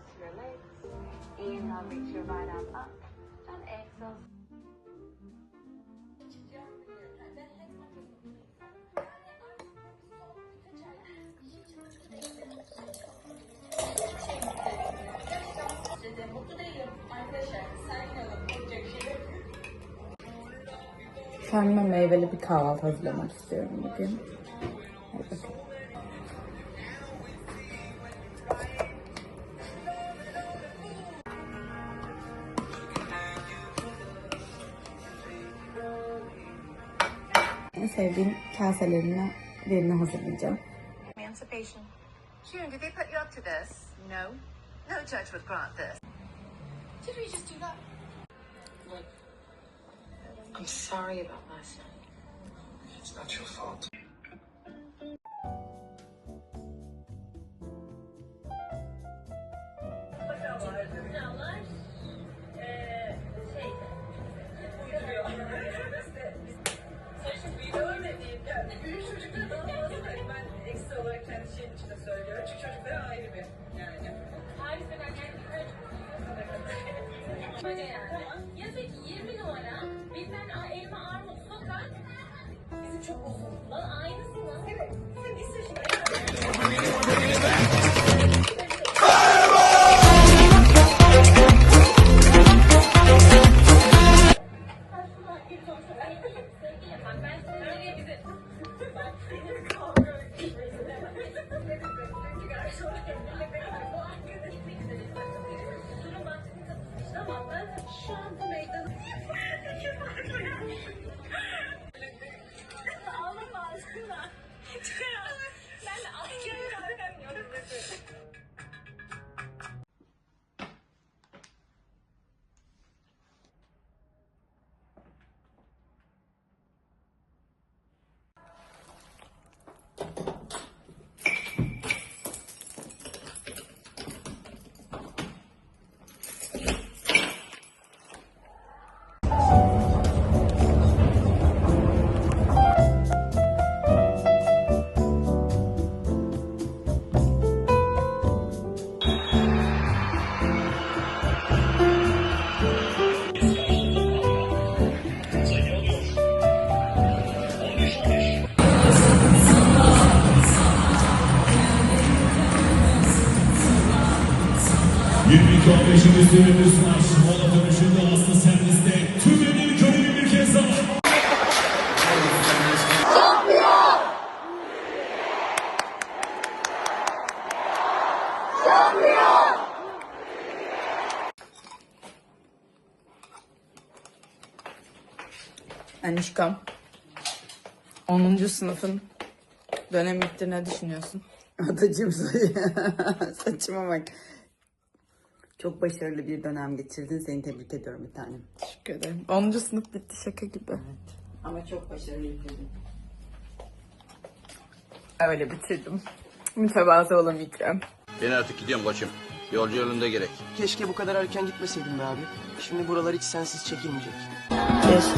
just relax. Inhale, reach your right arm up. And exhale. Kendime meyveli bir kahvaltı hazırlamak istiyorum bugün. Sevdiğim kaselerimle birini hazırlayacağım. Emancipation. June, did they put you up to this? No. No judge would grant this. Did we just do that? I'm sorry about last night. It's not your fault. Yani. Böyle yani. Yazık 20 numara bilmem elma armut sokak. Bizim çok uzun. Lan aynısı lan. Evet. Sen bir sürü Sevgilim ama ben üstünlüğünü sunar. Mola dönüşünde Aslı serviste tüm emniyet körünü bir kez daha. Anişkam. 10. sınıfın dönem bitti ne düşünüyorsun? Atacığım saçıma bak. Çok başarılı bir dönem geçirdin. Seni tebrik ediyorum bir tanem. Teşekkür ederim. 10. sınıf bitti şaka gibi. Ama çok başarılı bitirdin. Öyle bitirdim. Mütevazı olamayacağım. Ben artık gidiyorum koçum. Yolcu yolunda gerek. Keşke bu kadar erken gitmeseydin be abi. Şimdi buralar hiç sensiz çekilmeyecek. It's